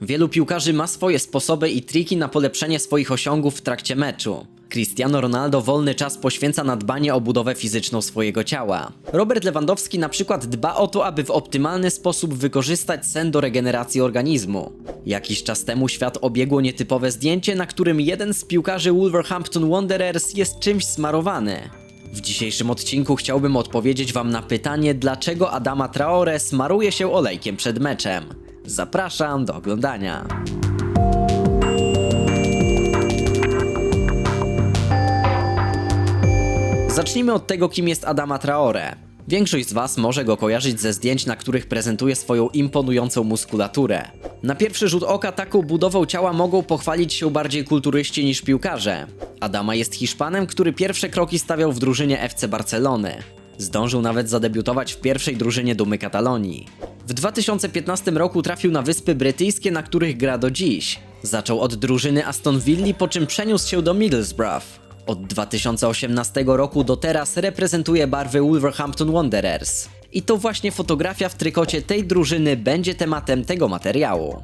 Wielu piłkarzy ma swoje sposoby i triki na polepszenie swoich osiągów w trakcie meczu. Cristiano Ronaldo wolny czas poświęca na dbanie o budowę fizyczną swojego ciała. Robert Lewandowski na przykład dba o to, aby w optymalny sposób wykorzystać sen do regeneracji organizmu. Jakiś czas temu świat obiegło nietypowe zdjęcie, na którym jeden z piłkarzy Wolverhampton Wanderers jest czymś smarowany. W dzisiejszym odcinku chciałbym odpowiedzieć Wam na pytanie, dlaczego Adama Traore smaruje się olejkiem przed meczem. Zapraszam do oglądania. Zacznijmy od tego, kim jest Adama Traore. Większość z Was może go kojarzyć ze zdjęć, na których prezentuje swoją imponującą muskulaturę. Na pierwszy rzut oka taką budową ciała mogą pochwalić się bardziej kulturyści niż piłkarze. Adama jest Hiszpanem, który pierwsze kroki stawiał w drużynie FC Barcelony. Zdążył nawet zadebiutować w pierwszej drużynie Dumy Katalonii. W 2015 roku trafił na Wyspy Brytyjskie, na których gra do dziś. Zaczął od drużyny Aston Villa, po czym przeniósł się do Middlesbrough. Od 2018 roku do teraz reprezentuje barwy Wolverhampton Wanderers. I to właśnie fotografia w trykocie tej drużyny będzie tematem tego materiału.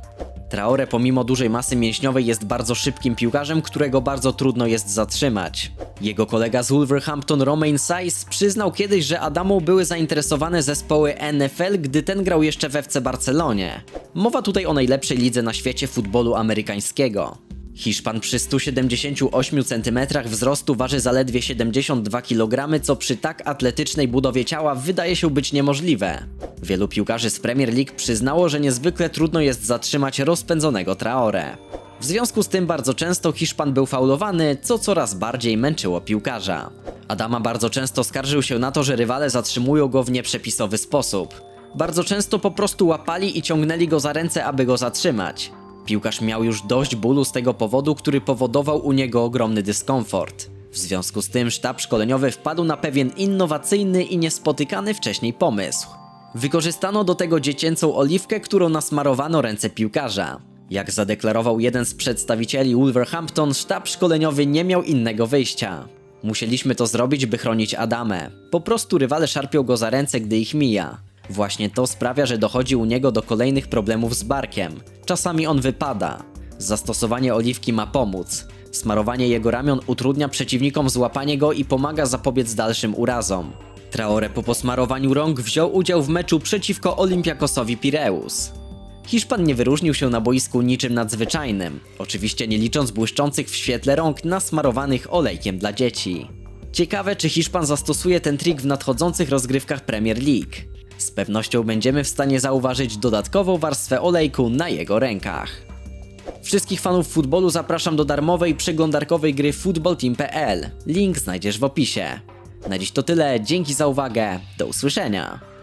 Traore pomimo dużej masy mięśniowej jest bardzo szybkim piłkarzem, którego bardzo trudno jest zatrzymać. Jego kolega z Wolverhampton Romain Saiz przyznał kiedyś, że Adamą były zainteresowane zespoły NFL, gdy ten grał jeszcze w FC Barcelonie. Mowa tutaj o najlepszej lidze na świecie futbolu amerykańskiego. Hiszpan przy 178 cm wzrostu waży zaledwie 72 kg, co przy tak atletycznej budowie ciała wydaje się być niemożliwe. Wielu piłkarzy z Premier League przyznało, że niezwykle trudno jest zatrzymać rozpędzonego Traore. W związku z tym bardzo często Hiszpan był faulowany, co coraz bardziej męczyło piłkarza. Adama bardzo często skarżył się na to, że rywale zatrzymują go w nieprzepisowy sposób. Bardzo często po prostu łapali i ciągnęli go za ręce, aby go zatrzymać. Piłkarz miał już dość bólu z tego powodu, który powodował u niego ogromny dyskomfort. W związku z tym sztab szkoleniowy wpadł na pewien innowacyjny i niespotykany wcześniej pomysł. Wykorzystano do tego dziecięcą oliwkę, którą nasmarowano ręce piłkarza. Jak zadeklarował jeden z przedstawicieli Wolverhampton, sztab szkoleniowy nie miał innego wyjścia. Musieliśmy to zrobić, by chronić Adamę. Po prostu rywale szarpią go za ręce, gdy ich mija. Właśnie to sprawia, że dochodzi u niego do kolejnych problemów z barkiem. Czasami on wypada. Zastosowanie oliwki ma pomóc. Smarowanie jego ramion utrudnia przeciwnikom złapanie go i pomaga zapobiec dalszym urazom. Traore po posmarowaniu rąk wziął udział w meczu przeciwko Olympiakosowi Pireus. Hiszpan nie wyróżnił się na boisku niczym nadzwyczajnym, oczywiście nie licząc błyszczących w świetle rąk nasmarowanych olejkiem dla dzieci. Ciekawe, czy Hiszpan zastosuje ten trik w nadchodzących rozgrywkach Premier League. Z pewnością będziemy w stanie zauważyć dodatkową warstwę olejku na jego rękach. Wszystkich fanów futbolu zapraszam do darmowej przeglądarkowej gry footballteam.pl. Link znajdziesz w opisie. Na dziś to tyle, dzięki za uwagę, do usłyszenia.